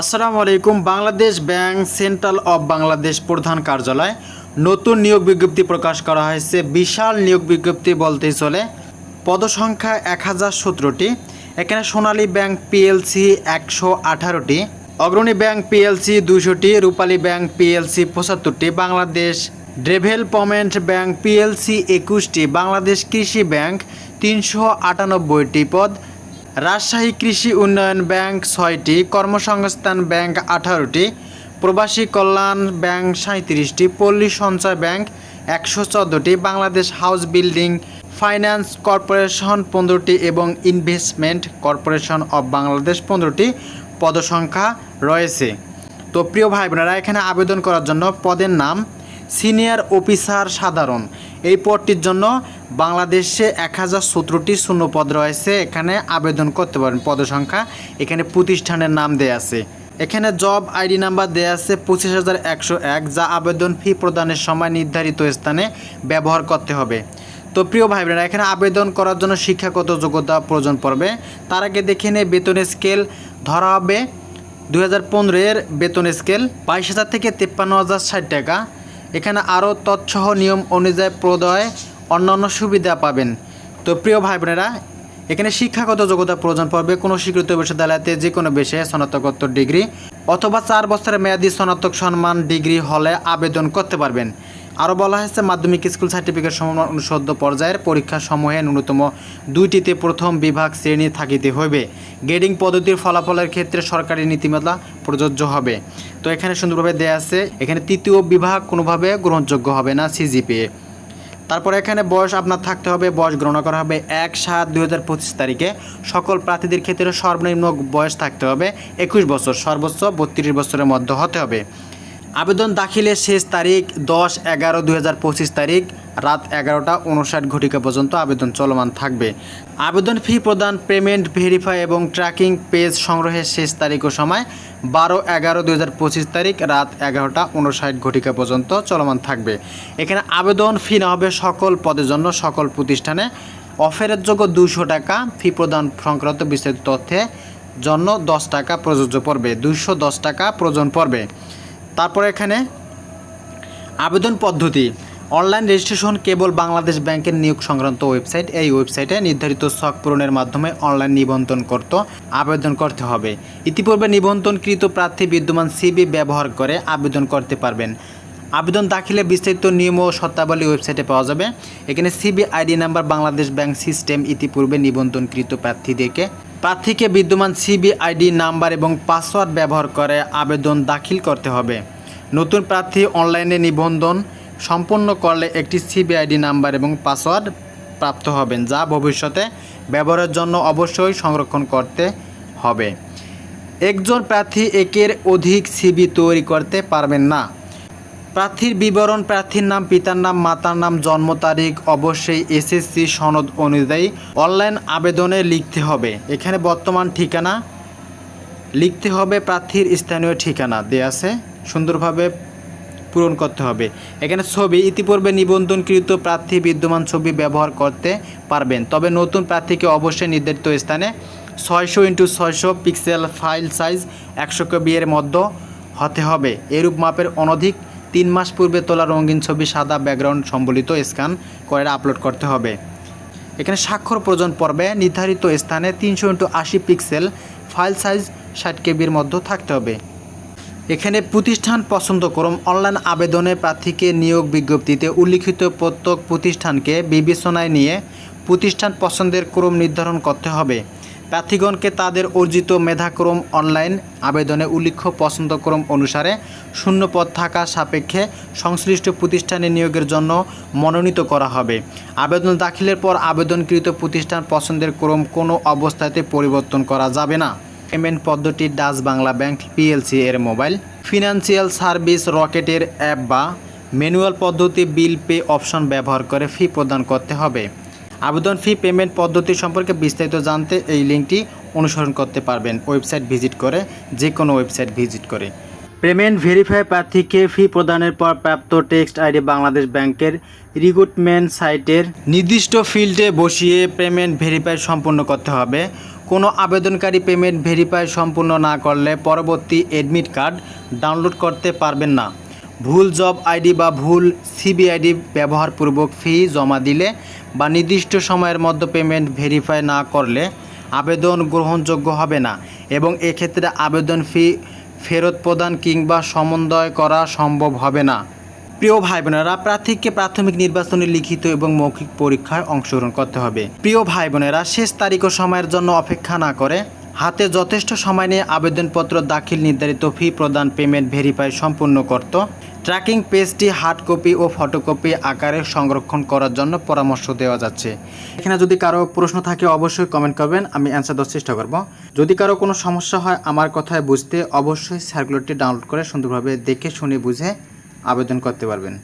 আসসালামু আলাইকুম। Bangladesh bank central of Bangladesh প্রধান কার্যালয়। নতুন নিয়োগ বিজ্ঞপ্তি প্রকাশ করা হয়েছে। বিশাল নিয়োগ বিজ্ঞপ্তি বলতেই চলে, পদসংখ্যা এক হাজার সতেরোটি। এখানে সোনালী ব্যাংক পিএলসি একশো আঠারোটি, অগ্রণী ব্যাংক পিএলসি দুশোটি রূপালী ব্যাংক পিএলসি পঁচাত্তরটি, বাংলাদেশ ডেভেলপমেন্ট ব্যাংক পিএলসি একুশটি, বাংলাদেশ কৃষি ব্যাংক তিনশো আটানব্বইটি পদ রাজশাহী কৃষি উন্নয়ন ব্যাংক ছয়টি, কর্মসংস্থান ব্যাংক আঠারোটি, প্রবাসী কল্যাণ ব্যাংক সাঁত্রিশটি পল্লী সঞ্চয় ব্যাংক একশো চোদ্দোটি, Bangladesh house building finance corporation পনেরোটি এবং ইনভেস্টমেন্ট কর্পোরেশন অব বাংলাদেশ পনেরোটি পদসংখ্যা রয়েছে। তো প্রিয় ভাই বোনেরা এখানে আবেদন করার জন্য পদের নাম সিনিয়র অফিসার সাধারণ। এই পদটির জন্য বাংলাদেশে এক হাজার সতেরোটি শূন্য পদ রয়েছে। এখানে আবেদন করতে পারেন পদসংখ্যা। এখানে প্রতিষ্ঠানের নাম দেয়া আছে। এখানে জব আইডি নাম্বার দেয়া আছে পঁচিশ হাজার একশো এক, যা আবেদন ফি প্রদানের সময় নির্ধারিত স্থানে ব্যবহার করতে হবে। তো প্রিয় ভাই বোনেরা এখানে আবেদন করার জন্য শিক্ষাগত যোগ্যতা প্রয়োজন পড়বে। তার আগে দেখে নিয়ে বেতনের স্কেল। ধরা হবে দু হাজার পনেরোর বেতন স্কেল বাইশ হাজার থেকে তেপ্পান্ন হাজার ষাট টাকা। এখানে আরও তৎসহ নিয়ম অনুযায়ী প্রদয় অন্যান্য সুবিধা পাবেন। তো প্রিয় ভাই বোনেরা এখানে শিক্ষাগত যোগ্যতা প্রয়োজন পড়বে কোনো স্বীকৃত বিশ্ববিদ্যালয়তে যে কোনো বিষয়ে স্নাতকোত্তর ডিগ্রি অথবা চার বছরের মেয়াদী স্নাতক সম্মান ডিগ্রি হলে আবেদন করতে পারবেন। আরও বলা হয়েছে, মাধ্যমিক স্কুল সার্টিফিকেট সমমান অনুষদ্য পর্যায়ের পরীক্ষা সমূহে ন্যূনতম দুইটিতে প্রথম বিভাগ শ্রেণি থাকিতে হইবে। গ্রেডিং পদ্ধতির ফলাফলের ক্ষেত্রে সরকারি নীতিমালা প্রযোজ্য হবে। তো এখানে সুন্দরভাবে দেয়া আছে, এখানে তৃতীয় বিভাগ কোনোভাবে গ্রহণযোগ্য হবে না সিজিপিএ তারপর এখানে বয়স আপনার থাকতে হবে, বয়স গণনা করা হবে এক সাত দুই হাজার পঁচিশ তারিখে। সকল প্রার্থীদের ক্ষেত্রে সর্বনিম্ন বয়স থাকতে হবে একুশ বছর, সর্বোচ্চ বত্রিশ বছরের মধ্যে হতে হবে। আবেদন দাখিলের শেষ তারিখ দশ এগারো পঁচিশ তারিখ, রাত এগারোটা উনষাট ঘটিকা পর্যন্ত আবেদন চলমান থাকবে। আবেদন ফি প্রদান, পেমেন্ট, ভেরিফাই এবং ট্র্যাকিং পেজ সংগ্রহের শেষ তারিখ ও সময় বারো এগারো পঁচিশ তারিখ, রাত এগারোটা উনষাট ঘটিকা পর্যন্ত চলমান থাকবে। এখানে আবেদন ফি না হবে সকল পদের জন্য সকল প্রতিষ্ঠানে অফারের যোগ্য দুশো টাকা, ফি প্রদান সংক্রান্ত বিস্তারিত তথ্যে জন্য দশ টাকা প্রযোজ্য পড়বে। দুশো দশ টাকা প্রয়োজন পড়বে। তারপর এখানে আবেদন পদ্ধতি। অনলাইন রেজিস্ট্রেশন কেবল বাংলাদেশ ব্যাংকের নিয়োগ সংক্রান্ত ওয়েবসাইট, এই ওয়েবসাইটে নির্ধারিত ছক পূরণের মাধ্যমে অনলাইন নিবন্ধন করতে, আবেদন করতে হবে। ইতিপূর্বে নিবন্ধনকৃত প্রার্থী বিদ্যমান সিবি ব্যবহার করে আবেদন করতে পারবেন। আবেদন দাখিলে বিস্তারিত নিয়ম ও শর্তাবলী ওয়েবসাইটে পাওয়া যাবে। এখানে CB ID number Bangladesh bank system ইতিপূর্বে নিবন্ধনকৃত প্রার্থীদেরকে প্রার্থীকে বিদ্যমান সিবি আইডি নাম্বার এবং পাসওয়ার্ড ব্যবহার করে আবেদন দাখিল করতে হবে। নতুন প্রার্থী অনলাইনে নিবন্ধন সম্পন্ন করলে একটি সিবি আইডি নাম্বার এবং পাসওয়ার্ড প্রাপ্ত হবেন, যা ভবিষ্যতে ব্যবহারের জন্য অবশ্যই সংরক্ষণ করতে হবে। একজন প্রার্থী একের অধিক সিবি তৈরি করতে পারবেন না। প্রার্থীর বিবরণ, প্রার্থীর নাম, পিতার নাম, মাতার নাম, জন্ম তারিখ, অবশ্যই এসএসসি সনদ অনুযায়ী অনলাইন আবেদনে লিখতে হবে। এখানে বর্তমান ঠিকানা লিখতে হবে, প্রার্থীর স্থানীয় ঠিকানা দেয়া আছে। সুন্দরভাবে পূরণ করতে হবে। এখানে ছবি, ইতিপূর্বে নিবন্ধনকৃত প্রার্থী বিদ্যমান ছবি ব্যবহার করতে পারবেন। তবে নতুন প্রার্থীকে অবশ্যই নির্ধারিত স্থানে ছয়শো ইন্টু ছয়শো পিক্সেল ফাইল সাইজ একশো কবি এর মধ্যে হতে হবে। এরূপ মাপের অনধিক তিন মাস পূর্বে তোলা রঙিন ছবি সাদা ব্যাকগ্রাউন্ড সম্বলিত স্ক্যান করে আপলোড করতে হবে। এখানে স্বাক্ষর প্রয়োজন পর্বে নির্ধারিত স্থানে তিনশো ইন্টু আশি পিক্সেল, ফাইল সাইজ ষাট কেবির মধ্যে থাকতে হবে। এখানে প্রতিষ্ঠান পছন্দ করুন। অনলাইন আবেদনে প্রার্থীকে নিয়োগ বিজ্ঞপ্তিতে উল্লিখিত প্রত্যেক প্রতিষ্ঠানকে বিবেচনায় নিয়ে প্রতিষ্ঠান পছন্দের ক্রম নির্ধারণ করতে হবে। প্রার্থীগণকে তাদের অর্জিত মেধাক্রম অনলাইন আবেদনে উল্লেখ্য পছন্দক্রম অনুসারে শূন্য পদ থাকা সাপেক্ষে সংশ্লিষ্ট প্রতিষ্ঠানে নিয়োগের জন্য মনোনীত করা হবে। আবেদন দাখিলের পর আবেদনকৃত প্রতিষ্ঠান পছন্দের ক্রম কোনো অবস্থাতে পরিবর্তন করা যাবে না। পেমেন্ট পদ্ধতি ডাচ বাংলা ব্যাংক পিএলসি এর মোবাইল, ফিনান্সিয়াল সার্ভিস রকেটের অ্যাপ বা ম্যানুয়াল পদ্ধতি বিল পে অপশন ব্যবহার করে ফি প্রদান করতে হবে। আবেদন ফি পেমেন্ট পদ্ধতি সম্পর্কে বিস্তারিত জানতে এই লিঙ্কটি অনুসরণ করতে পারবেন ওয়েবসাইট ভিজিট করে যে কোনো ওয়েবসাইট ভিজিট করে। পেমেন্ট ভেরিফাই প্রার্থীকে ফি প্রদানের পর প্রাপ্ত টেক্সট আইডি বাংলাদেশ ব্যাংকের রিক্রুটমেন্ট সাইটের নির্দিষ্ট ফিল্ডে বসিয়ে পেমেন্ট ভেরিফাই সম্পন্ন করতে হবে। কোনো আবেদনকারী পেমেন্ট ভেরিফাই সম্পূর্ণ না করলে পরবর্তী এডমিট কার্ড ডাউনলোড করতে পারবেন না। ভুল জব আইডি বা ভুল সিবিআইডি ব্যবহারপূর্বক ফি জমা দিলে বা নির্দিষ্ট সময়ের মধ্যে পেমেন্ট ভেরিফাই না করলে আবেদন গ্রহণযোগ্য হবে না এবং এক্ষেত্রে আবেদন ফি ফেরত প্রদান কিংবা সমন্বয় করা সম্ভব হবে না। প্রিয় ভাই বোনেরা প্রার্থীকে প্রাথমিক নির্বাচনে, লিখিত এবং মৌখিক পরীক্ষায় অংশগ্রহণ করতে হবে। প্রিয় ভাই বোনেরা শেষ তারিখ ও সময়ের জন্য অপেক্ষা না করে হাতে যথেষ্ট সময় নিয়ে আবেদনপত্র, দাখিল নির্ধারিত ফি প্রদান, পেমেন্ট ভেরিফাই সম্পূর্ণ করত। ট্র্যাকিং পেজটি হার্ড কপি ও ফটোকপি আকারে সংরক্ষণ করার জন্য পরামর্শ দেওয়া যাচ্ছে। এখানে যদি কারও প্রশ্ন থাকে, অবশ্যই কমেন্ট করবেন, আমি অ্যান্সার দেওয়ার চেষ্টা করব। যদি কারও কোনো সমস্যা হয় আমার কথায় বুঝতে, অবশ্যই সার্কুলারটি ডাউনলোড করে সুন্দরভাবে দেখে, শুনে, বুঝে আবেদন করতে পারবেন।